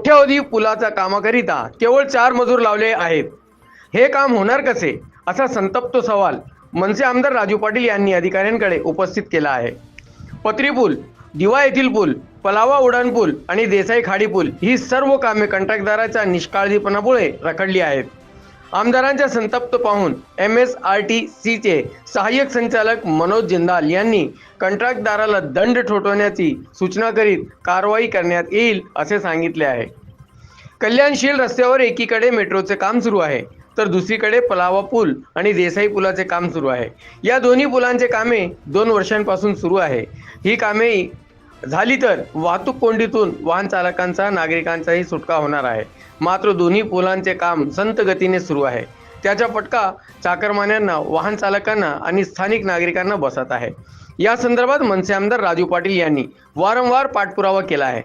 कोट्यावधी पुलाच्या कामाकरिता केवळ चार मजूर लावले आहेत. हे काम होणार कसे? असा संतप्त सवाल मनसे आमदार राजू पाटील यांनी अधिकाऱ्यांकडे उपस्थित केला आहे. पत्री पूल दिवा येथील पूल पलावा उडान पूल आणि देसाई खाडी पूल ही सर्व कामे कंत्राटदाराच्या निष्काळजीपणामुळे रखडली आहेत. आमदारांच्या संतप्त पाहून एम एस आर टी सीचे सहाय्यक संचालक मनोज जिंदाल यांनी कंत्राटदाराला दंड ठोठवण्याची सूचना करीत कारवाई करण्यात येईल असे सांगितले आहे. कल्याणशील रस्त्यावर एकीकडे मेट्रोचे काम सुरू आहे तर दुसरीकडे पलावा पूल आणि देसाई पुलाचे काम सुरू आहे. या दोन्ही पुलांचे कामे दोन वर्षांपासून सुरू आहे. ही कामे झाली तर वाहतूक कोंडीतून वाहन चालकांचा नागरिकांचाही सुटका होणार आहे. मात्र दोन्ही पुलांचे काम संत गतीने सुरू आहे. त्याचा फटका चाकरमान्यांना वाहन चालकांना आणि स्थानिक नागरिकांना बसत आहे. या संदर्भात मनसे आमदार राजू पाटील यांनी वारंवार पाठपुरावा केला आहे.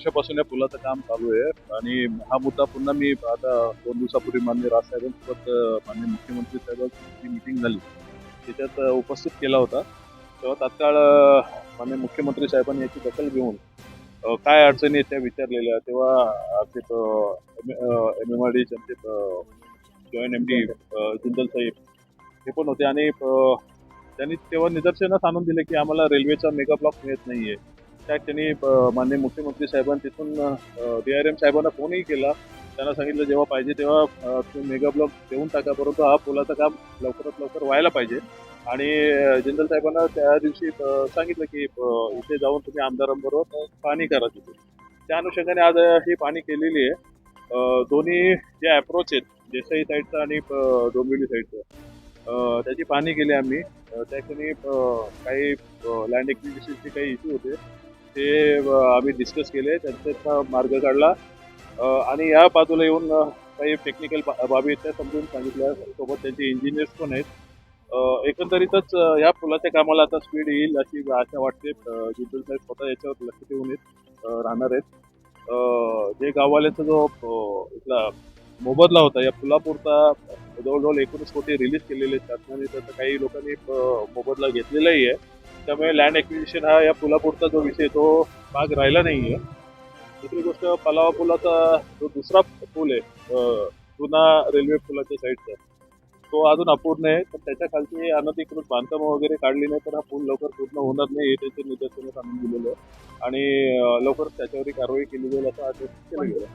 वर्षापासून या पुलाचं काम चालू आहे. आणि हा मुद्दा पुन्हा मी आता दोन दिवसापूर्वी मान्य राजसाहेबांसोबत अं, माननीय मुख्यमंत्री साहेबांची मिटिंग झाली. त्याच्यात उपस्थित केला होता. तेव्हा तात्काळ अं, माननीय मुख्यमंत्री साहेबांनी याची दखल घेऊन काय अडचणी आहेत त्या विचारलेल्या. तेव्हा आमचे एम एम आर डी आमचे जॉईंट एम डी जिंदल साहेब हे पण होते. आणि त्यांनी तेव्हा निदर्शनास आणून दिले की आम्हाला रेल्वेचा मेगा ब्लॉक मिळत नाहीये. त्या त्यांनी माननीय मुख्यमंत्री साहेबांनी तिथून डी आर एम साहेबांना फोनही केला. त्यांना सांगितलं जेव्हा पाहिजे तेव्हा तुम्ही मेगा ब्लॉक देऊन टाका परंतु हा पुलाचं काम लवकरात लवकर व्हायला पाहिजे. आणि अ, जिंदल साहेबांना त्या दिवशी सांगितलं की इथे जाऊन तुम्ही आमदारांबरोबर पाणी करा तिथे. त्या अनुषंगाने आज ही पाणी केलेली आहे. दोन्ही जे अप्रोच आहेत देसाई साईडचं आणि डोंबिवली साईडचं त्याची पाणी केली आम्ही. त्या ठिकाणी काही लँड एक्विजिशनचे काही इश्यू होते. ते आम्ही डिस्कस केले त्यांचा मार्ग काढला. आणि या बाजूला येऊन काही टेक्निकल बाबी त्या समजून सांगितल्या. सोबत त्यांचे इंजिनियर्स पण आहेत. एकंदरीतच या पुलाच्या कामाला आता स्पीड येईल अशी आशा वाटते. अ, जिंदल साहेब स्वतः याच्यावर लक्ष देऊन येत राहणार आहेत. जे गाववाल्याचा जो इथला मोबदला होता या पुलापुरता जवळजवळ एकोणीस कोटी रिलीज केलेले आहेत. शासनाने त्याचा काही लोकांनी मोबदला घेतलेलाही आहे. त्यामुळे लँड एक्विजिशन हा या पुलापुरता जो विषय तो भाग राहिला नाही आहे दुसरी गोष्ट पलावा पुलाचा जो दुसरा पूल आहे जुना रेल्वे पुलाच्या साईडचा तो अजून अपूर्ण आहे. पण त्याच्या खालची अनधिकृत बांधकामं वगैरे काढली नाही तर हा पूल लवकर पूर्ण होणार नाही हे त्याचे निदर्शनास आणून दिलेलं आहे. आणि लवकर लवकरच त्याच्यावरही कारवाई केली जाईल असं आश्वासन केलं गेलं